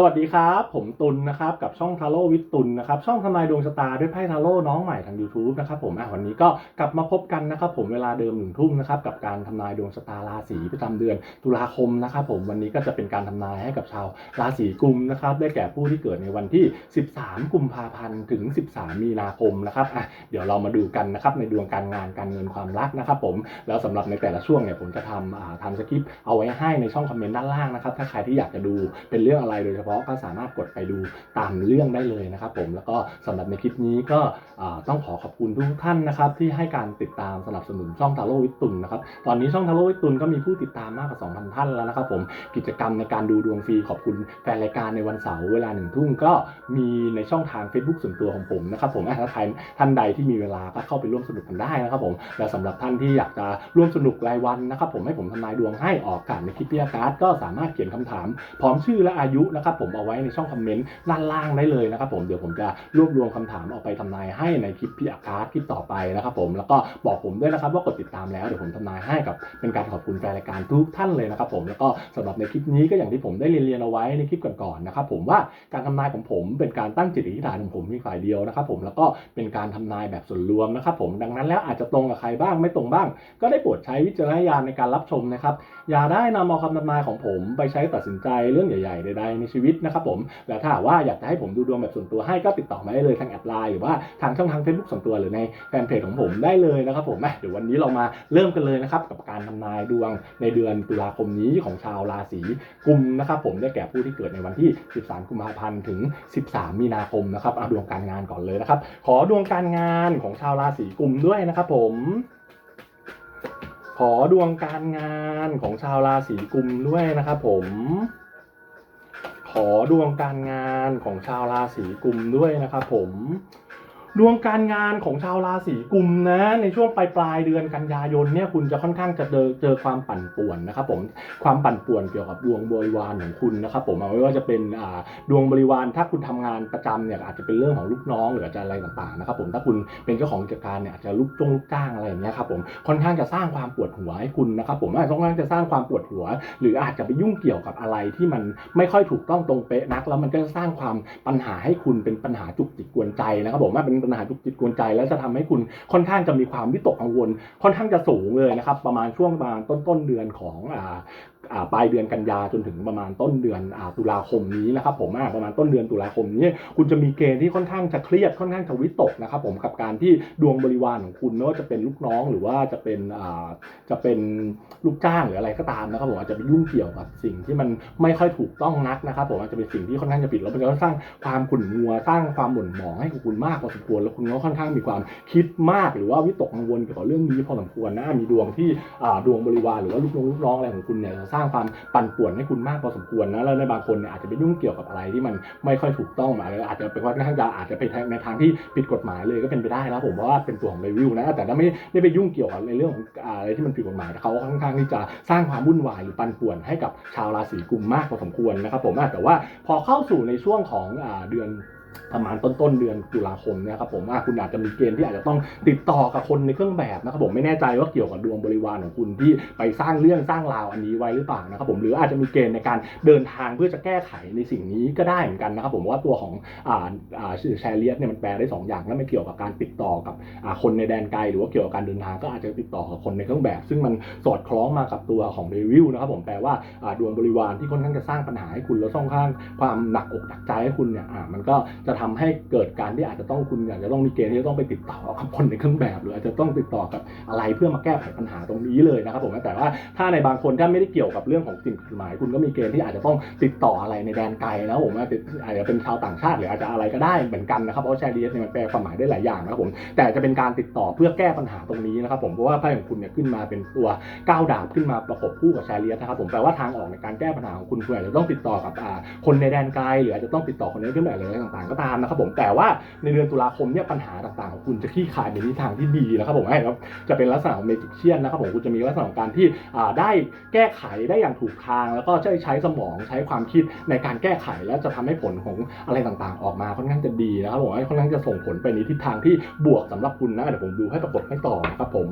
สวัสดีครับ ผมตุลนะครับกับช่องทาโร่วิทตุลนะครับช่องทำนายดวงชะตาด้วยไพ่ทาโร่น้องใหม่ทาง YouTube นะครับผมอะวันนี้ก็กลับมาพบกันนะครับผมเวลาเดิมหนึ่งทุ่มนะครับกับการทำนายดวงชะตาราศีประจำเดือนตุลาคมนะครับผมวันนี้ก็จะเป็นการทำนายให้กับชาวราศีกุมนะครับได้แก่ผู้ที่เกิดในวันที่ 13 กุมภาพันธ์ถึง 13 มีนาคมนะครับอะเดี๋ยวเรามาดูกันนะครับในดวงการงานการเงินความรักนะครับผมแล้วสำหรับในแต่ละช่วงเนี่ยผมจะทำทำสคริปต์เอาไว้ให้ในช่องคอมเมนต์ด้านล่างนะครับถ้าใครที่อยากจะดูเป็นเรื่องอะไรโดยเฉพาะก็สามารถกดไปดูตามเรื่องได้เลยนะครับผมแล้วก็สำหรับในคลิปนี้ก็ต้องขอขอบคุณทุกท่านนะครับที่ให้การติดตามสนับสนุนช่องทาโร่วิตุลนะครับตอนนี้ช่องทาโร่วิตุลก็มีผู้ติดตามมากกว่า 2,000 ท่านแล้วนะครับผมกิจกรรมในการดูดวงฟรีขอบคุณแฟนรายการในวันเสาร์เวลาหนึ่งทุ่มก็มีในช่องทาง Facebook ส่วนตัวของผมนะครับผมถ้าใครท่านใดที่มีเวลาก็เข้าไปร่วมสนุกกันได้นะครับผมและสำหรับท่านที่อยากจะร่วมสนุกรายวันนะครับผมให้ผมทำนายดวงให้ออกอากาศในคลิปพิยการ์ดก็สามารถเขียนคำถาม พร้อมชื่อและอายุนะครับผมเอาไว้ในช่องคอมเมนต์ด้านล่างได้เลยนะครับผมเดี๋ยวผมจะรวบรวมคำถามเอาไปทำนายให้ในคลิปพิยาการ์คลิปต่อไปนะครับผมแล้วก็บอกผมด้วยนะครับว่ากดติดตามแล้วเดี๋ยวผมทำนายให้กับเป็นการขอบคุณแฟนรายการทุกท่านเลยนะครับผมแล้วก็สำหรับในคลิปนี้ก็อย่างที่ผมได้เรียนเรียนเอาไว้ในคลิปก่อนๆนะครับผมว่าการทำนายของผมเป็นการตั้งจิตอธิษฐานของผมเพียงฝ่ายเดียวนะครับผมแล้วก็เป็นการทำนายแบบส่วนรวมนะครับผมดังนั้นแล้วอาจจะตรงกับใครบ้างไม่ตรงบ้าง ก็ได้โปรดใช้วิจารณญาณในการรับชมนะครับอย่าได้นำเอาคำทำนายของผมไปใช้ตัดสินใจเรื่องใหญ่ๆใดๆในชีวิตนะครับผมและถ้าว่าอยากจะให้ผมดูดวงแบบส่วนตัวให้ก็ติดต่อมาได้เลยทางแอดไลน์หรือว่าทางช่องทาง Facebook ส่วนตัวหรือในแฟนเพจของผมได้เลยนะครับผมเดี๋ยววันนี้เรามาเริ่มกันเลยนะครับกับการทำนายดวงในเดือนตุลาคมนี้ของชาวราศีกุมนะครับผมได้แก่ผู้ที่เกิดในวันที่ 13 กุมภาพันธ์ถึง 13 มีนาคมนะครับเอาดวงการงานก่อนเลยนะครับ ขอดวงการงานของชาวราศีกุมด้วยนะครับผมขอดวงการงานของชาวราศีกุมด้วยนะครับผม อดวงการงานของชาวราศีกุมด้วยนะครับผม ดวงการงานของชาวราศีกุมนะ ในช่วงปลายปลายเดือนกันยายนเนี่ยคุณจะค่อนข้างจะเจอเจอความปั่นป่วนนะครับผมความปั่นป่วนเกี่ยวกับดวงบริวารของคุณนะครับผมไม่ว่าจะเป็นดวงบริวารถ้าคุณทำงานประจำเนี่ยอาจจะเป็นเรื่องของลูกน้องหรืออาจจะอะไรต่างๆนะครับผมถ้าคุณเป็นเจ้าของกิจการเนี่ยอาจจะลูกจ้งลูกจ้างอะไรอย่างเงี้ยครับผมค่อนข้างจะสร้างความปวดหัวให้คุณนะครับผมอาจจะค่อนข้างจะสร้างความปวดหัว หรืออาจจะไปยุ่งเกี่ยวกับอะไรที่มันไม่ค่อยถูกต้องตรงเป๊ะนัก แล้วมันก็จะสร้างความปัญหาให้คุณเป็นปัญหาจุกจิกกวนใจนะครับผมว่าเป็นปัญหาจุกจิกกวนใจ แล้วจะทำให้คุณค่อนข้างจะมีความวิตกกังวล ค่อนข้างจะสูงเลยนะครับ ประมาณช่วงประมาณต้นต้นเดือนของอ่า ปลายเดือนกันยาจนถึงประมาณต้นเดือนอตุลาคมนี้นะครับผมประมาณต้นเดือนตุลาคมนี้ คุณจะมีเกณฑ์ที่ค่อนข้างจะเครียดค่อนข้างจะวิตกนะครับผมกับการที่ดวงบริวารของคุณไม่ว่าจะเป็นลูกน้องหรือว่าจะเป็นจะเป็นลูกจ้างหรืออะไรก็ตามนะครับผมอาจจะไปยุ่งเกี่ยวกับสิ่งที่มันไม่ค่อยถูกต้องนักนะครับผมอาจจะเป็นสิ่งที่ค่อนข้างจะผิดแล้วมันจะสร้างความขุ่นมัวสร้างความหม่นหมองให้กับคุณมากพอสมควรแล้วคุณก็ค่อนข้างมีความคิดมากหรือว่าวิตกกังวลเกี่ยวกับเรื่องนี้พอสมควรนะมีดวงที่ดวงบริวารหรือว่าลูกน้องลูกน้องอะไรของคุณเนี่ยจะสร้างางความปั่นป่วนให้คุณมากพอสมควรนะแล้วในบางคนเนี่ยอาจจะไปยุ่งเกี่ยวกับอะไรที่มันไม่ค่อยถูกต้องมาอาจจะเป็นว่าค่อนข้างจะอาจจะไปในทางที่ผิดกฎหมายเลยก็เป็นไปได้นะผมเพราะว่าเป็นตัวของเบวิลนะแต่ถ้าไม่ได้ไปยุ่งเกี่ยวกับในเรื่องของอะไรที่มันผิดกฎหมายเขาค่อนข้างที่จะสร้างความวุ่นวายหรือปั่นป่วนให้กับชาวราศีกุมมากพอสมควรนะครับผมแต่ว่าพอเข้าสู่ในช่วงของอเดือน ประมาณต้นต้นเดือนตุลาคมนี่ยครับผมว่าคุณอาจจะมีเกณฑ์ที่อาจจะต้องติดต่อกับคนในเครื่องแบบนะครับผมไม่แน่ใจว่าเกี่ยวกับดวงบริวารของคุณที่ไปสร้างเรื่องสร้างราวอันนี้ไว้หรือเปล่านะครับผมหรืออาจจะมีเกณฑ์ในการเดินทางเพื่อจะแก้ไขในสิ่งนี้ก็ได้เหมือนกันนะครับผมว่าตัวของอ่าอ่าชื่อแชเลียสเนี่ยมันแปลได้สองอย่างแล้วไม่เกี่ยวกับการติดต่อกับอ่าคนในแดนไกลหรือว่าเกี่ยวกับการเดินทางก็อาจจะติดต่อกับคนในเครื่องแบบ ซึ่งมันสอดคล้องมากับตัวของเดวิลนะครับผมแปลว่าอ่าดวงบริวารที่ค่อนข้างจะสร้างปัญหาให้คุณแล้วค่อนข้างความหนักอกหนักใจให้คุณเนี่ยอ่ามันก็จะทำให้เกิดการที่อาจจะต้องคุณอาจจะต้องมีเกณฑ์ที่จะต้องไปติดต่อกับคนในเครื่องแบบ หรืออาจจะต้องติดต่อกับอะไรเพื่อมาแก้ไขปัญหาตรงนี้เลยนะครับผมแต่ว่าถ้าในบางคนถ้าไม่ได้เกี่ยวกับเรื่องของสิ่งกฎหมาย คุณก็มีเกณฑ์ที่อาจจะต้องติดต่ออะไรในแดนไกลนะครับผมว่าติดอาจจะเป็นชาวต่างชาติหรืออาจจะอะไรก็ได้เหมือนกันนะครับเพราะแชร์ดีเนี่ยมันแปลความหมายได้หลายอย่างนะครับผมแต่จะเป็นการติดต่อเพื่อแก้ปัญหาตรงนี้นะครับผมเพราะว่าไพ่ของคุณเนี่ยขึ้นมาเป็นตัวก้าวดาบขึ้นมาประกบคู่กับแชร์เลียสนะครับผมแปลว่าทางออกในการแก้ปัญหาของคุณคุณอาจจะต้องติดต่อกับคนในแดนไกลหรืออาจจะต้องติดต่อคนในเครื่องแบบอะไรต่างก็ตามนะครับผมแต่ว่าในเดือนตุลาคมเนี่ยปัญหาต่างๆของคุณจะคลี่คลายในทิศทางที่ดีนะครับผมให้ครับจะเป็นลักษณะของเมจิกเชียนนะครับผมคุณจะมีลักษณะของการที่ได้แก้ไขได้อย่างถูกทาง แล้วก็ใช้ใช้สมองใช้ความคิดในการแก้ไขแล้วจะทำให้ผลของอะไรต่างๆ ออกมาค่อนข้างจะดีนะครับผมค่อนข้างจะส่งผลไปในทิศทางที่บวกสำหรับคุณนะเดี๋ยวผมดูให้ปรากฏให้ต่อนะครับผม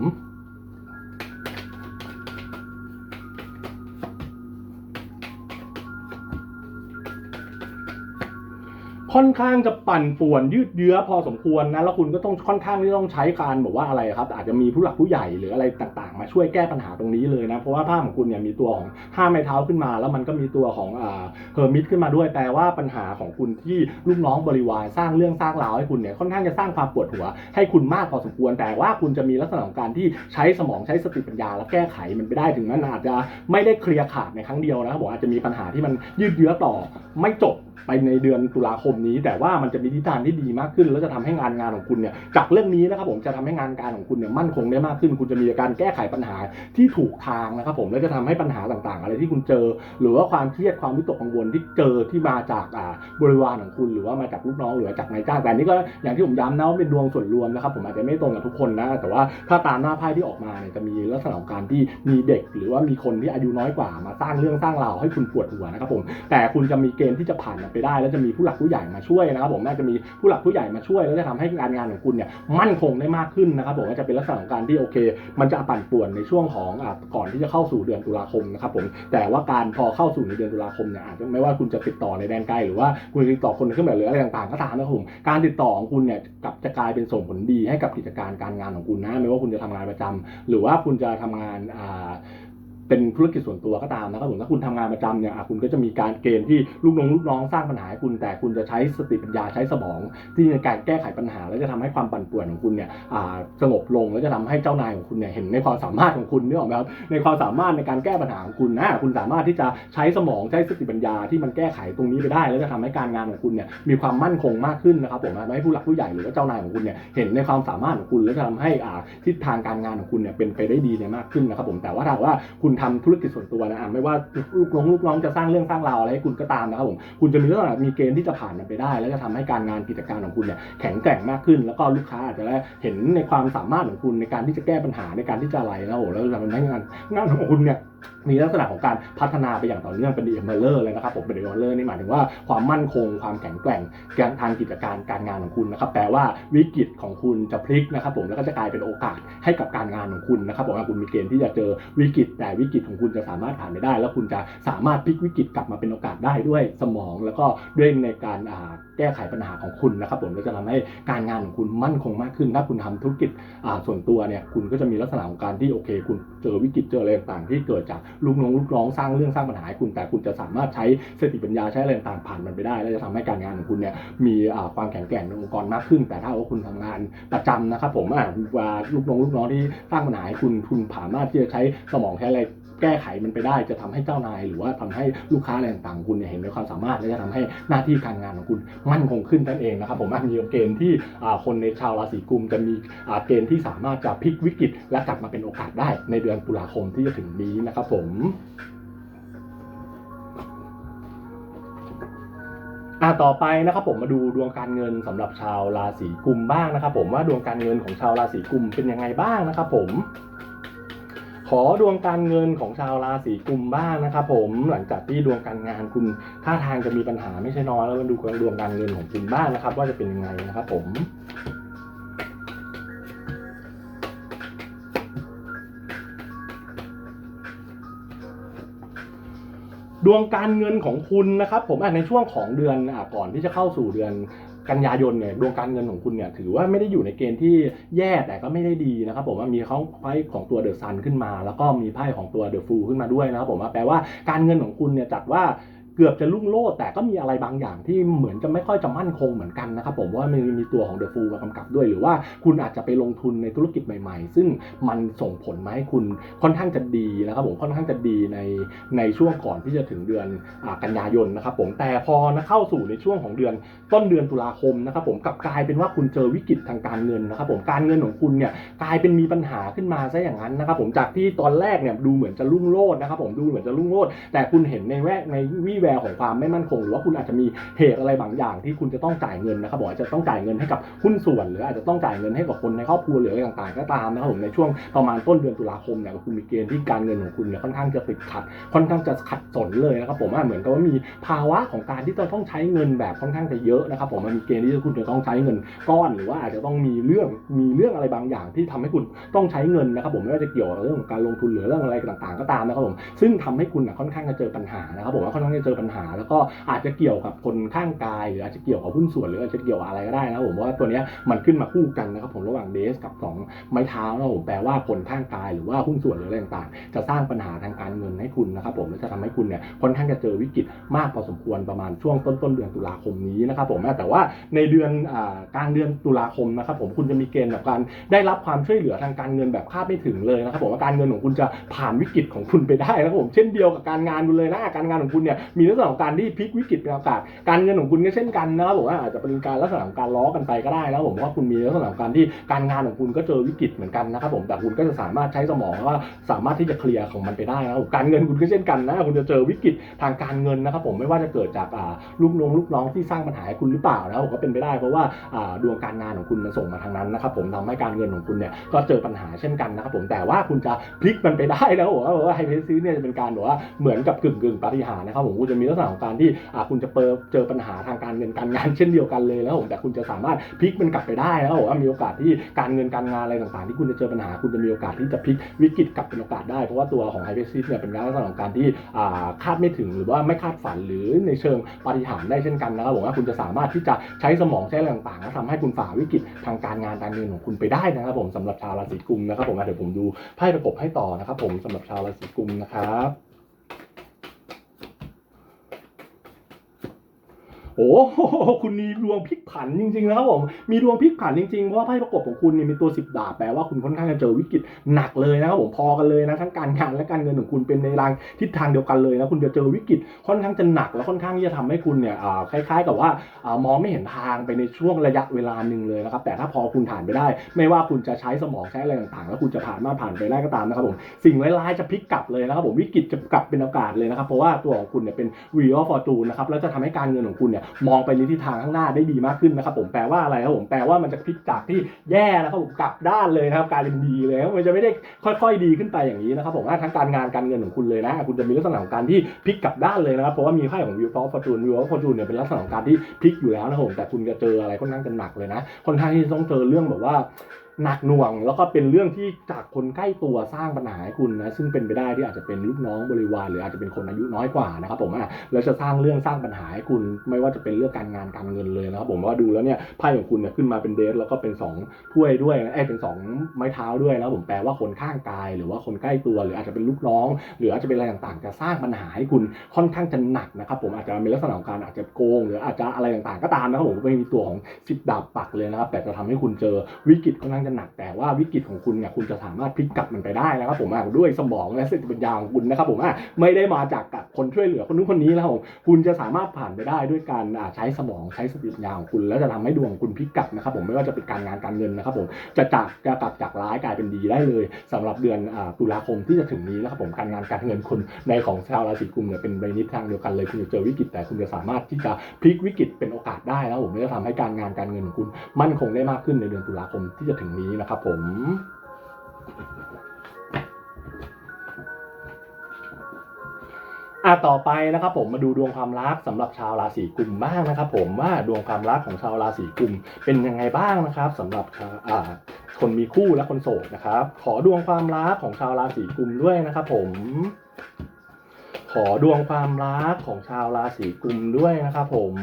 ค่อนข้างจะปั่นป่วนยืดเยื้อพอสมควรนะแล้วคุณก็ต้องค่อนข้างที่ต้องใช้การบอกว่าอะไรครับ อาจจะมีผู้หลักผู้ใหญ่หรืออะไรต่างๆ มาช่วยแก้ปัญหาตรงนี้เลยนะ เพราะว่าภาพของคุณเนี่ยมีตัวของห้าไม้เท้าขึ้นมา แล้วมันก็มีตัวของอ่าเฮอร์มิตขึ้นมาด้วยแปลว่าปัญหาของคุณที่ลูกน้องบริวารสร้างเรื่องสร้างราวให้คุณเนี่ยค่อนข้างจะสร้างความปวดหัว ให้คุณมากพอสมควร แต่ว่าคุณจะมีลักษณะของการที่ใช้สมองใช้สติปัญญา แล้วแก้ไขมันไปได้ถึงมันอาจจะไม่ได้เคลียร์ขาดในครั้งเดียวนะครับผมอาจจะมีปัญหาที่มันยืดเยื้อต่อไม่จบ ไปในเดือนตุลาคมนี้ แต่ว่ามันจะมีทิศทางที่ดีมากขึ้น แล้วจะทำให้งานงานของคุณเนี่ยจากเรื่องนี้นะครับผมจะทำให้งานการของคุณเนี่ยมั่นคงได้มากขึ้น คุณจะมีการแก้ไขปัญหาที่ถูกทางนะครับผมแล้วจะทำให้ปัญหาต่างๆ อะไรที่คุณเจอ หรือว่าความเครียดความวิตกกังวลที่เจอที่มาจากอ่าบริวารของคุณหรือว่ามาจากลูกน้องหรือจากนายจ้างแต่นนี่ก็อย่างที่ผมย้ำนะว่าเป็นดวงส่วนรวมนะครับผมอาจจะไม่ตรงกับทุกคนนะแต่ว่าถ้าตามหน้าไพ่ที่ออกมาเนี่ยจะมีลักษณะของการที่มีเด็ก หรือว่ามีคนที่อายุน้อยกว่ามาสร้างเรื่องสร้างราวให้คุณปวดหัวนะครับผมแต่คุณจะมีเกณฑ์ที่จะผ่านไปได้ แล้วจะมีผู้หลักผู้ใหญ่มาช่วยนะครับผมน่าจะมีผู้หลักผู้ใหญ่มาช่วย แล้วจะทำให้การงานของคุณเนี่ยมั่นคงได้มากขึ้นนะครับผมก็จะเป็นลักษณะของการที่โอเค มันจะปั่นป่วนในช่วงของอก่อนที่จะเข้าสู่เดือนตุลาคมนะครับผมแต่ว่าการพอเข้าสู่ในเดือนตุลาคมเนี่ยอาจจะไม่ว่าคุณจะติดต่อในแดนไกลหรือว่าคุณติดต่อคนในเครื่องแบบหรืออะไรต่างๆก็ตามนะครับผมการติดต่อของคุณเนี่ยกับจะกลายเป็นส่งผลดีให้กับกิจการการงานของคุณนะไม่ว่าคุณจะทำงานประจำหรือว่าคุณจะทำงานอ่า เป็นธุรกิจส่วนตัวก็ตามนะครับผมถ้าคุณทำงานประจำเนี่ยคุณก็จะมีการเกณฑ์ที่ลูกน้องลูกน้องสร้างปัญหาให้คุณแต่คุณจะใช้สติปัญญาใช้สมอง ที่ในการแก้ไขปัญหา แล้วจะทำให้ความปั่นป่วนของคุณเนี่ยสงบลงแล้วจะทำให้เจ้านายของคุณเนี่ยเห็นในความสามารถของคุณนึกออกไหมครับในความสามารถในการแก้ปัญหาของคุณนะคุณสามารถที่จะใช้สมองใช้สติปัญญาที่มันแก้ไขตรงนี้ไปได้ แล้วจะทำให้การงานของคุณเนี่ยมีความมั่นคงมากขึ้นนะครับผมให้ผู้หลักผู้ใหญ่หรือว่าเจ้านายของคุณเนี่ยเห็นในความสามารถของคุณแล้วจะทำให้ทิศทางการงานของคุณเนี่ยเป็นไปได้ดีเนี่ยมากขึ้นนะครับผมแต่ว่าถ้าว่าคุณทำธุรกิจส่วนตัวนะอะไม่ว่าลูกน้องลูกน้องจะสร้างเรื่องสร้างราวอะไรให้คุณก็ตามนะครับผมคุณจะมีลักษณะมีเกณฑ์ที่จะผ่านมันไปได้ แล้วจะทำให้การงานกิจการของคุณเนี่ยแข็งแกร่งมากขึ้น แล้วก็ลูกค้าอาจจะได้เห็นในความสามารถของคุณในการที่จะแก้ปัญหาในการที่จะอะไรนะโอ้แล้วจะทำให้งานงานของคุณเนี่ย มีลักษณะของการพัฒนาไปอย่างต่อเนื่องเป็นดีเอเมอร์เลยนะครับผมเป็นดีเอเมอร์นี่หมายถึงว่าความมั่นคงความแข็งแกร่งการทางกิจการการงานของคุณนะครับแปลว่าวิกฤตของคุณจะพลิกนะครับผมแล้วก็จะกลายเป็นโอกาสให้กับการงานของคุณนะครับผมว่าคุณมีเกณฑ์ที่จะเจอวิกฤต แต่วิกฤตของคุณจะสามารถผ่านไปได้ แล้วคุณจะสามารถพลิกวิกฤตกลับมาเป็นโอกาสได้ด้วยสมอง แล้วก็ด้วยในการแก้ไขปัญหาของคุณนะครับผมแล้วจะทำให้การงานของคุณมั่นคงมากขึ้นถ้าคุณทำธุรกิจส่วนตัวเนี่ยคุณก็จะมีลักษณะของการที่โอเค คุณเจอวิกฤตเจออะไรต่างๆที่เกิดจากลูกน้องลูกน้องสร้างเรื่องสร้างปัญหาให้คุณ แต่คุณจะสามารถใช้สติปัญญาใช้อะไรต่างผ่านมันไปได้ และจะทำให้การงานของคุณเนี่ยมีความแข็งแกร่งในองค์กรมากขึ้น แต่ถ้าว่าคุณทำงานประจำนะครับผมอ่าว่าลูกน้องลูกน้องที่สร้างปัญหาให้คุณคุณสามารถที่จะใช้สมองใช้อะไร แก้ไขมันไปได้จะทำให้เจ้านาย หรือว่าทำให้ลูกค้าอะไรต่างๆคุณเนี่ยเห็นในความสามารถและจะทำให้หน้าที่การงานของคุณมั่นคงขึ้นนั่นเองนะครับผมมีเกณฑ์ที่อ่าคนในชาวราศีกุมจะมีอ่าเกณฑ์ที่สามารถจะพลิกวิกฤต และกลับมาเป็นโอกาสได้ในเดือนตุลาคมที่จะถึงนี้นะครับผมอ่าต่อไปนะครับผมมาดูดวงการเงินสำหรับชาวราศีกุมบ้างนะครับผมว่าดวงการเงินของชาวราศีกุมเป็นยังไงบ้างนะครับผม ขอดวงการเงินของชาวราศีกุมบ้างนะครับผมหลังจากที่ดวงการงานคุณท่าทางจะมีปัญหาไม่ใช่น้อยแล้วมาดูดวงการเงินของคุณบ้างนะครับ ว่าจะเป็นยังไงนะครับผมดวงการเงินของคุณนะครับผมในช่วงของเดือนอก่อนที่จะเข้าสู่เดือน กันยายนเนี่ยดวงการเงินของคุณเนี่ยถือว่าไม่ได้อยู่ในเกณฑ์ที่แย่แต่ก็ไม่ได้ดีนะครับผมว่ามีเขาไพ่ของตัวเดอะซันขึ้นมา แล้วก็มีไพ่ของตัวเดอะฟูขึ้นมาด้วยนะครับผมแปลว่าการเงินของคุณเนี่ยจัดว่า เกือบจะลุ่งโลดแต่ก็มีอะไรบางอย่างที่เหมือนจะไม่ค่อยจะมั่นคงเหมือนกันนะครับผมว่ามันมีตัวของเดอะฟูมากำกับด้วยหรือว่าคุณอาจจะไปลงทุนในธุรกิจใหม่ ๆ ซึ่งมันส่งผลมาให้คุณค่อนข้างจะดีนะครับผมค่อนข้างจะดีในในช่วงก่อนที่จะถึงเดือนอกันยายนนะครับผมแต่พอนะเข้าสู่ในช่วงของเดือนต้นเดือนตุลาคมนะครับผมกลับกลายเป็นว่าคุณเจอวิกฤตทางการเงินนะครับผมการเงินของคุณเนี่ยกลายเป็นมีปัญหาขึ้นมาซะอย่างนั้นนะครับผมจากที่ตอนแรกเนี่ยดูเหมือนจะรุ่งโรจน์นะครับผมดูเหมือนจะรุ่งโรจน์แต่คุณเห็นในแวกในวี่แวแวของความไม่มั่นคง หรือว่าคุณอาจจะมีเหตุอะไรบางอย่างที่คุณจะต้องจ่ายเงินนะครับผมอาจะต้องจ่ายเงินให้กับหุ้นส่วน หรืออาจจะต้องจ่ายเงินให้กับคนในครอบครัวหรืออะไรต่างๆ ก็ตามนะครับผมในช่วงประมาณต้นเดือนตุลาคมเนี่ยคุณมีเกณฑ์ที่การเงินของคุณเนี่ยค่อนข้างจะติดขัด ค่อนข้างจะขัดสนเลยนะครับผมว่าเหมือนกับว่ามีภาวะของการที่จะต้องใช้เงินแบบค่อนข้างจะเยอะนะครับผมมันมีเกณฑ์ที่คุณจะต้องใช้เงินก้อน หรือว่าอาจจะต้องมีเรื่องมีเรื่องอะไรบางอย่างที่ทำให้คุณต้องใช้เงินนะครับผมไม่ว่าจะเกี่ยวกับเรื่องของการลงทุนหรือเรื่องอะไรต่างๆ ก็ตามนะครับผมซึ่งทำให้คุณน่ะค่อนข้างจะเจอปัญหานะครับผมว่าค่อนข้างจะเจอปัญหา แล้วก็อาจจะเกี่ยวกับคนข้างกาย หรืออาจจะเกี่ยวกับหุ้นส่วนหรืออาจจะเกี่ยวอะไรก็ได้นะครับผมเพราะว่าตัวนี้มันขึ้นมาคู่กันนะครับผมระหว่างเดสกับสองไม้เท้านะครับผมแปลว่าคนข้างกายหรือว่าหุ้นส่วนหรืออะไรต่างๆ จะสร้างปัญหาทางการเงินให้คุณนะครับผมและจะทำให้คุณเนี่ยค่อนข้างจะเจอวิกฤตมากพอสมควรประมาณช่วงต้นต้นเดือนตุลาคมนี้นะครับผมแต่ว่าในเดือนกลางเดือนตุลาคมนะครับผมคุณจะมีเกณฑ์แบบการได้รับความช่วยเหลือทางการเงินแบบคาดไม่ถึงเลยนะครับผมว่าการเงินของคุณจะผ่านวิกฤตของคุณไปได้นะครับผมเช่นเดียวกับการงานคุณเลยนะการงานของคุณเนี่ยมีลักษณะของการที่พลิกวิกฤตเป็นโอกาส การเงินของคุณก็เช่นกันนะครับผมว่าอาจจะเป็นการลักษณะของการล้อกันไปก็ได้นะครับผมว่าคุณมีลักษณะของการที่การงานของคุณก็เจอวิกฤตเหมือนกันนะครับผมแต่คุณก็จะสามารถใช้สมองว่าสามารถที่จะเคลียร์ของมันไปได้นะครับการเงินคุณก็เช่นกันนะคุณจะเจอวิกฤตทางการเงินนะครับผมไม่ว่าจะเกิดจากลูกน้องลูกน้องที่สร้างปัญหาให้คุณหรือเปล่านะผมก็เป็นไปได้เพราะว่าดวงการงานของคุณมันส่งมาทางนั้นนะครับผมทำให้การเงินของคุณเนี่ยก็เจอปัญหาเช่นกันนะครับผมแต่ว่าคุณจะพลิกมันไปได้แล้วผมว่าไฮเพซีเนี่ยจะเป็นการแบบว่าเหมือนกับกึ่งกึ่งปฏิหารนะครับผมคุณจะมีลักษณะของการที่คุณจะเจอเจอปัญหาทางการเงินการงานเช่นเดียวกันเลยแล้วผมแต่คุณจะสามารถพลิกมันกลับไปได้แล้วว่ามีโอกาสที่การเงินการงานอะไรต่างๆ ที่คุณจะเจอปัญหาคุณจะมีโอกาสที่จะพลิกวิกฤตกลับเป็นโอกาสได้เพราะว่าตัวของไฮเพซีเนี่ยเป็นลักษณะของการที่คาดไม่ถึงหรือว่าไม่คาดฝันหรือในเชิงปฏิหารได้เช่นกันนะครับผมว่าคุณจะสามารถที่จะใช้สมองใช้อะไรต่างๆแล้วทำให้คุณฝ่าวิกฤตทางการงานการเงินของคุณไปได้นะครับผมสำหรับชาวราศีกุมนะครับผมเดี๋ยวผมดูไพ่ประกบให้ต่อนะครับผมสำหรับชาวราศีกุมนะครับ โอ้โหคุณมีดวงพลิกผันจริงๆนะครับผมมีดวงพลิกผันจริงๆเพราะว่าไพ่ประกบของคุณเนี่ยมีตัวสิบดาบแปลว่าคุณค่อนข้างจะเจอวิกฤตหนักเลยนะครับผมพอกันเลยนะทั้งการงานและการเงินของคุณเป็นในรางทิศทางเดียวกันเลยนะคุณจะเจอวิกฤตค่อนข้างจะหนักและค่อนข้างที่จะทำให้คุณเนี่ยคล้าย ๆ กับว่ามองไม่เห็นทางไปในช่วงระยะเวลาหนึ่งเลยนะครับแต่ถ้าพอคุณผ่านไปได้ ไม่ว่าคุณจะใช้สมองใช้อะไรต่างๆ แล้วคุณจะผ่านมาผ่านไปได้ก็ตามนะครับผมสิ่งร้ายๆจะพลิกกลับเลยนะครับผมวิกฤตจะกลับเป็นโอกาสเลยนะครับเพราะว่าตัวของคุณเนี่ยเป็น Wheel of Fortune นะครับแล้วจะทำให้การเงินของคุณเนี่ยมองไปในทิศทางข้างหน้าได้ดีมากขึ้นนะครับผมแปลว่าอะไรครับผมแปลว่ามันจะพลิกจากที่แย่นะครับผมกลับด้านเลยนะครับกลายเป็นดีเลยมันจะไม่ได้ค่อย ๆ ดีขึ้นไปอย่างนี้นะครับผมทั้งการงานการเงินของคุณเลยนะ คุณจะมีลักษณะของการที่พลิกกลับด้านเลยนะครับเพราะว่ามีไพ่ของ Wheel of Fortune Wheel of Fortune เนี่ยเป็นลักษณะของการที่พลิกอยู่แล้วนะครับผมแต่คุณจะเจออะไรค่อนข้างจะหนักเลยนะค่อนข้างที่ต้องเจอเรื่องแบบว่า หนักหน่วงแล้วก็เป็นเรื่องที่จากคนใกล้ตัวสร้างปัญหาให้คุณนะซึ่งเป็นไปได้ที่อาจจะเป็นลูกน้องบริวารหรืออาจจะเป็นคนอายุน้อยกว่านะครับผมอะแล้วจะสร้างเรื่องสร้างปัญหาให้คุณ ไม่ว่าจะเป็นเรื่องการงานการเงินเลยนะครับผมว่าดูแล้วเนี่ยไพ่ของคุณเนี่ยขึ้นมาเป็นเดสแล้วก็เป็นสองถ้วยด้วยนะเอ้เป็นสองไม้เท้าด้วยนะผมแปลว่าคนข้างกาย หรือว่าคนใกล้ตัวหรืออาจจะเป็นลูกน้อง หรืออาจจะเป็นอะไรต่างๆ จะสร้างปัญหาให้คุณค่อนข้างจะหนักนะครับผมอาจจะมีลักษณะของการอาจจะโกง หรืออาจจะอะไรต่างๆ ก็ตามนะครับผมไม่มีตัวของสิบดาบปักเลยนะครับแต่จะทำให้คุณเจอวิกฤตค่อนข้างจะหนักแต่ว่าวิกฤตของคุณเนี่ยคุณจะสามารถพลิกกลับมันไปได้นะครับผมด้วยสมองและสติปัญญาของคุณนะครับผมไม่ได้มาจากกับคนช่วยเหลือคนนู้นคนนี้นะครับผมคุณจะสามารถผ่านไปได้ด้วยการใช้สมองใช้สติปัญญาของคุณ แล้วจะทำให้ดวงคุณพลิกกลับนะครับผมไม่ว่าจะเป็นการงานการเงินนะครับผมจะจากจะกลับจากร้ายกลายเป็นดีได้เลยสำหรับเดือนตุลาคมที่จะถึงนี้นะครับผมการงานการเงินคุณในของชาวราศีกุมเนี่ยเป็นไปในทิศทางเดียวกันเลยคุณจะเจอวิกฤตแต่คุณจะสามารถที่จะพลิกวิกฤตเป็นโอกาสได้นะครับผมและจะทำให้การงานการเงินของคุณ มั่นคงได้มากขึ้นในเดือนตุลาคมที่จะถึงนี้นะครับผมอะต่อไปนะครับผมมาดูดวงความรักสำหรับชาวราศีกุมบ้างนะครับ ผมว่าดวงความรักของชาวราศีกุมเป็นยังไงบ้างนะครับสำหรับอ่าคนมีคู่และคนโสดนะครับ ขอดวงความรักของชาวราศีกุมด้วยนะครับผม ขอดวงความรักของชาวราศีกุมด้วยนะครับผม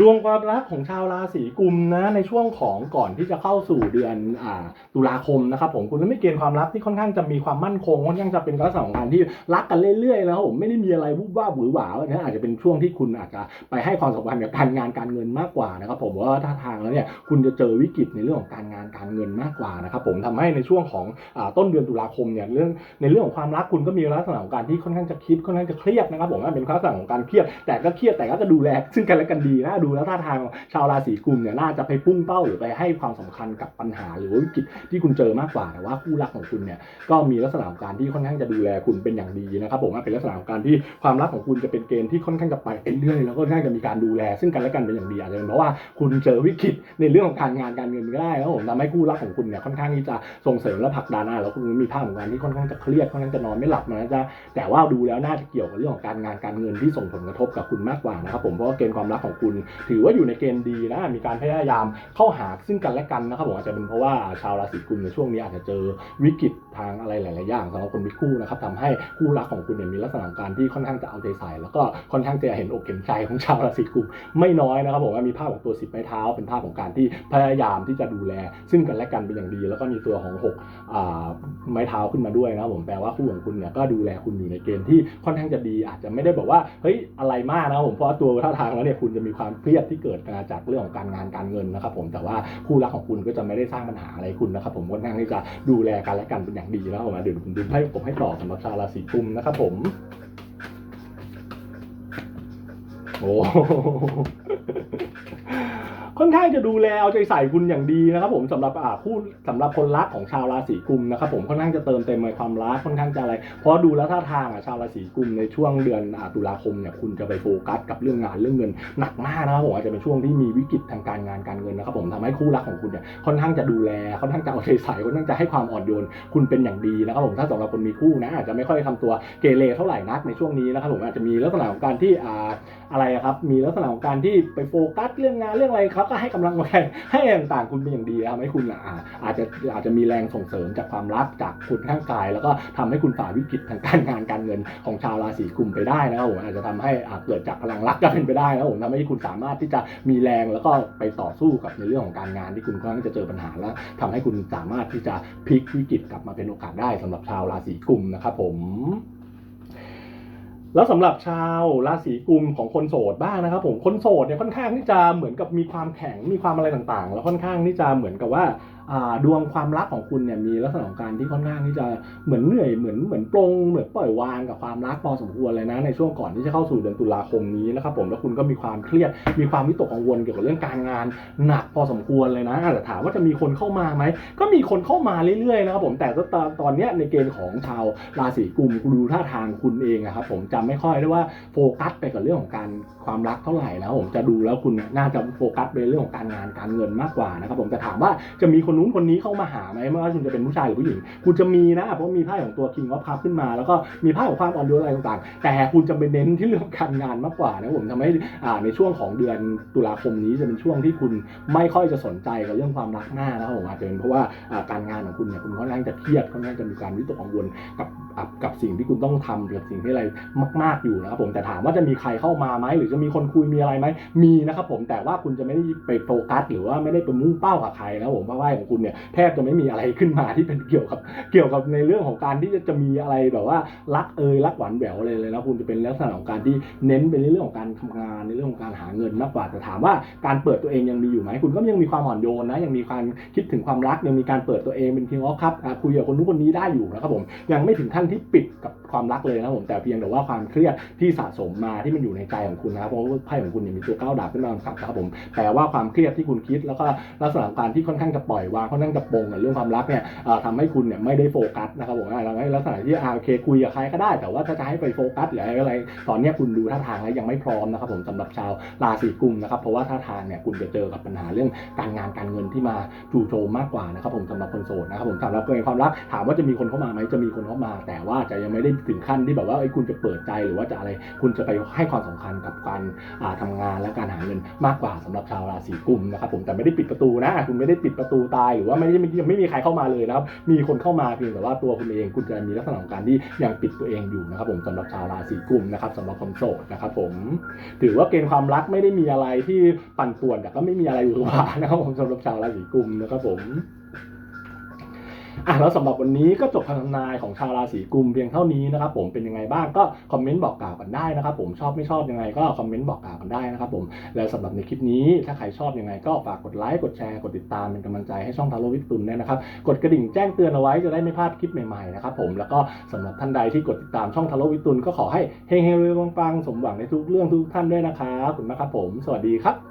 ดวงความรักของชาวราศีกุมนะในช่วงของก่อนที่จะเข้าสู่เดือนอ่าตุลาคมนะครับผมคุณจะไม่เกณฑ์ความรักที่ค่อนข้างจะมีความมั่นคงค่อนข้างจะเป็นลักษณะของการที่รักกันเรื่อยๆแล้วผมไม่ได้มีอะไรวุบว่าบหวือหวานะอาจจะเป็นช่วงที่คุณอาจจะไปให้ความสำคัญกับการงานการเงินมากกว่านะครับผมว่าท่าทางแล้วเนี่ยคุณจะเจอวิกฤตในเรื่องของการงานการเงินมากกว่านะครับผมทำให้ในช่วงของอ่าต้นเดือนตุลาคมเนี่ยเรื่องในเรื่องของความรักคุณก็มีลักษณะของการที่ค่อนข้างจะคิดค่อนข้างจะเครียดนะครับผมเป็นลักษณะของการเครียดแต่ก็เครียดแต่ก็จะดูแลซึ่งกันและกันดีนะดูแล้วท่าทางชาวราศีกุมเนี่ยน่าจะไปพุ่งเป้าหรือไปให้ความสำคัญกับปัญหาหรือวิกฤตที่คุณเจอมากกว่าแต่ว่าคู่รักของคุณเนี่ยก็มีลักษณะของการที่ค่อนข้างจะดูแลคุณเป็นอย่างดีนะครับผมเป็นลักษณะของการที่ความรักของคุณจะเป็นเกณฑ์ที่ค่อนข้างจะไปเรื่อยแล้วก็ค่อนข้างจะมีการดูแล ซึ่งกันและกันเป็นอย่างดีอาจจะเป็นเพราะว่าคุณเจอวิกฤตในเรื่องของการงานการเงินก็ได้แล้วผมทำให้คู่รักของคุณเนี่ยค่อนข้างที่จะส่งเสริมและผลักดันอะแล้วคุณมีภาพของการที่ค่อนข้างจะเครียดค่อนข้างจะนอนไม่หลับนะจะแต่ว่าดูแล้วน่าจะเกี่ยวกับเรื่องของการงานการเงินที่ส่งผลกระทบกับคุณมากกว่านะครับผมเพราะว่าเกณฑ์ความรักของคุณถือว่าอยู่ในเกณฑ์ดีนะมีการพยายามเข้าหาซึ่งกันและกันนะครับผมอาจจะเป็นเพราะว่าชาวราศีกุมในช่วงนี้อาจจะเจอวิกฤตทางอะไรหลาย ๆ อย่างสำหรับคนมีคู่นะครับทำให้คู่รักของคุณเนี่ยมีลักษณะการที่ค่อนข้างจะเอาใจใส่แล้วก็ค่อนข้างจะเห็นอกเห็นใจของชาวราศีกุมไม่น้อยนะครับผมว่ามีภาพของตัวสิบไม้เท้า เป็นภาพของการที่พยายามที่จะดูแล ซึ่งกันและกันเป็นอย่างดี แล้วก็มีตัวของหกอ่าไม้เท้าขึ้นมาด้วยนะครับผมแปลว่าคู่ของคุณเนี่ยก็ดูแลคุณอยู่ในเกณฑ์ที่ค่อนข้างจะดี อาจจะไม่ได้บอกว่าเฮ้ยอะไรมากนะครับผมเพราะตัวท่าทางแล้วเนี่ยคุณจะมีความเครียดที่เกิดมาจากเรื่องของการงานการเงินนะครับ ผมแต่ว่าคู่รักของคุณก็จะไม่ได้สร้างปัญหาอะไรคุณนะครับ ผมก็นั่งที่จะดูแลกันและกันเป็นอย่างดีแล้วผมเดี๋ยวผมดูให้ผมให้ต่อสำหรับชาวราศีกุมนะครับ ผมโอ้ ค่อนข้างจะดูแลเอาใจใส่คุณอย่างดีนะครับ ผมสำหรับอ่าคู่สำหรับคนรักของชาวราศีกุมนะครับผมค่อนข้างจะเติมเต็มในความรักค่อนข้างจะอะไร เพราะดูแล้วท่าทางอะชาวราศีกุมในช่วงเดือนตุลาคมเนี่ยคุณจะไปโฟกัสกับเรื่องงานเรื่องเงินหนักมากนะครับผมอาจจะเป็นช่วงที่มีวิกฤตทางการงานการเงินนะครับผมทำให้คู่รักของคุณเนี่ยค่อนข้างจะดูแลค่อนข้างจะเอาใจใส่ค่อนข้างจะให้ความอ่อนโยนคุณเป็นอย่างดีนะครับผมถ้าสำหรับคนมีคู่นะอาจจะไม่ค่อยทำตัวเกเรเท่าไหร่นักในช่วงนี้นะครับผมอาจจะมีลักษณะของการที่อ่า อะไรครับ มีลักษณะของการที่ไปโฟกัสเรื่องงานเรื่องอะไรครับ ก็ให้กำลังใจให้ต่างๆคุณเป็นอย่างดีทำให้คุณอาจจะอาจจะมีแรงส่งเสริมจากความรักจากคุณข้างกาย แล้วก็ทำให้คุณฝ่าวิกฤตทางการงานการเงินของชาวราศีกุมไปได้นะครับผมอาจจะทำให้เกิดจากพลังรักก็เป็นไปได้นะครับผมทำให้คุณสามารถที่จะมีแรงแล้วก็ไปต่อสู้กับในเรื่องของการงานที่คุณค่อนข้างจะเจอปัญหาแล้วทำให้คุณสามารถที่จะพลิกวิกฤตกลับมาเป็นโอกาสได้สำหรับชาวราศีกุมนะครับผม แล้วสำหรับชาวราศีกุมของคนโสดบ้างนะครับผมคนโสดเนี่ยค่อนข้างที่จะเหมือนกับมีความแข็งมีความอะไรต่างๆ แล้วค่อนข้างที่จะเหมือนกับว่า ดวงความรักของคุณเนี่ยมีลักษณะของการที่ค่อนข้างที่จะเหมือนเหนื่อยเหมือนเหมือนปลงเหมือนปล่อยวางกับความรักพอสมควรเลยนะในช่วงก่อนที่จะเข้าสู่เดือนตุลาคมนี้นะครับผมแล้วคุณก็มีความเครียดมีความวิตกกังวลเกี่ยวกับเรื่องการงานหนักพอสมควรเลยนะแต่ถามว่าจะมีคนเข้ามาไหมก็มีคนเข้ามาเรื่อยๆนะครับผมแต่ตอนตอนนี้ในเกณฑ์ของชาวราศีกุมคุณดูท่าทางคุณเองอะครับผมจำไม่ค่อยได้ว่าโฟกัสไปกับเรื่องของการความรักเท่าไหร่นะผมจะดูแล้วคุณน่าจะโฟกัสไปเรื่องของการงานการเงินมากกว่านะครับผมแต่ถามว่าจะมีคนนู้นคนนี้เข้ามาหาไหมไม่ว่าคุณจะเป็นผู้ชายหรือผู้หญิง คุณจะมีนะ เพราะมีไพ่ของตัว King of Cups ขึ้นมา แล้วก็มีไพ่ของความอ่อนโยนอะไรต่างๆ แต่คุณจะไปเน้นที่เรื่องการงานมากกว่านะผมทำให้อ่าในช่วงของเดือนตุลาคมนี้จะเป็นช่วงที่คุณไม่ค่อยจะสนใจกับเรื่องความรักหน้านะครับผมอาจจะเป็นเพราะว่าอ่าการงานของคุณเนี่ยคุณค่อนข้างจะเครียดค่อนข้างจะมีการวิตกกังวลกับกับกับสิ่งที่คุณต้องทำกับสิ่งที่อะไรมาก ๆอยู่นะครับผมแต่ถามว่าจะมีใครเข้ามาไหมหรือจะมีคนคุยมีอะไรไหมมีนะครับผมแต่ว่าคุณจะไม่ได้ไปโฟกัสหรือว่าไม่ได้ไปมุ่งเป้ากับใครนะผมเพราะว่าของคุณเนี่ยแทบจะไม่มีอะไรขึ้นมาที่เป็นเกี่ยวกับเกี่ยวกับในเรื่องของการที่จะจะมีอะไรแบบว่ารักเอยรักหวานแหววเลยเลยนะคุณจะเป็นลักษณะของการที่เน้นไปในเรื่องของการทำงานในเรื่องของการหาเงินมากกว่าแต่ถามว่าการเปิดตัวเองยังมีอยู่ไหมคุณก็ยังมีความอ่อนโยนนะยังมีความคิดถึงความรักยังมีการเปิดตัวเองเป็นเพียงอ๋อครับคุยกับคนนู้นคนนี้ได้อยู่นะครับผมยังไม่ถึงขั้นที่ปิดกับ ความรักเลยนะผมแต่เพียงแต่ว่าความเครียดที่สะสมมาที่มันอยู่ในใจของคุณนะครับเพราะว่าไพ่ของคุณเนี่ยมีตัวก้าวดาบขึ้นมากำกับนะครับผมแต่ว่าความเครียดที่คุณคิดแล้วก็ลักษณะการที่ค่อนข้างจะปล่อยวางค่อนข้างจะปงกับเรื่องความรักเนี่ยทำให้คุณเนี่ยไม่ได้โฟกัสนะครับผมอ่าทำให้ลักษณะที่อ่าโอเคคุยกับใครก็ได้ แต่ว่าถ้าจะให้ไปโฟกัสหรืออะไรตอนนี้คุณดูท่าทางแล้วยังไม่พร้อมนะครับผมสำหรับชาวราศีกุมนะครับเพราะว่าท่าทางเนี่ยคุณจะเจอกับปัญหาเรื่องการงานการเงินที่มาจู่โจมมากกว่านะครับผมสำหรับคนโสดนะครับผมสำหรับเรื่องความรักถามว่าจะมีคนเข้ามาไหมจะมีคนเข้ามา แต่ว่าจะยังไม่ได้ถึงขั้นที่แบบว่าเอ้คุณจะเปิดใจหรือว่าจะอะไร คุณจะไปให้ความสำคัญกับการอ่าทำงานและการหาเงินมากกว่าสำหรับชาวราศีกุมนะครับผมแต่ไม่ได้ปิดประตูนะ คุณไม่ได้ปิดประตูตายหรือว่าไม่ได้ยังไม่มีใครเข้ามาเลยนะครับมีคนเข้ามาเพียงแต่ว่าตัวคุณเองคุณจะมีลักษณะของการที่ยังปิดตัวเองอยู่นะครับผมสำหรับชาวราศีกุมนะครับสำหรับคนโสดนะครับผมถือว่าเกณฑ์ความรักไม่ได้มีอะไรที่ปั่นป่วนแต่ก็ไม่มีอะไรหวือหวานะครับผมสำหรับชาวราศีกุมนะครับผม อะแล้วสำหรับวันนี้ก็จบคำทำนายของชาวราศีกุมเพียงเท่านี้นะครับผมเป็นยังไงบ้างก็คอมเมนต์บอกกล่าวกันได้นะครับผมชอบไม่ชอบยังไงก็คอมเมนต์บอกกล่าวกันได้นะครับผมแล้วสำหรับในคลิปนี้ถ้าใครชอบยังไงก็ฝากกดไลค์กดแชร์กดติดตามเป็นกำลังใจให้ช่องทาโร่วิกตุนนะครับกดกระดิ่งแจ้งเตือนเอาไว้จะได้ไม่พลาดคลิปใหม่ๆนะครับผมแล้วก็สำหรับท่านใดที่กดติดตามช่องทาโร่วิกตุนก็ขอให้เฮงๆรวยปังๆสมหวังในทุกเรื่องทุกท่านด้วยนะครับขอบคุณนะครับผม สวัสดีครับ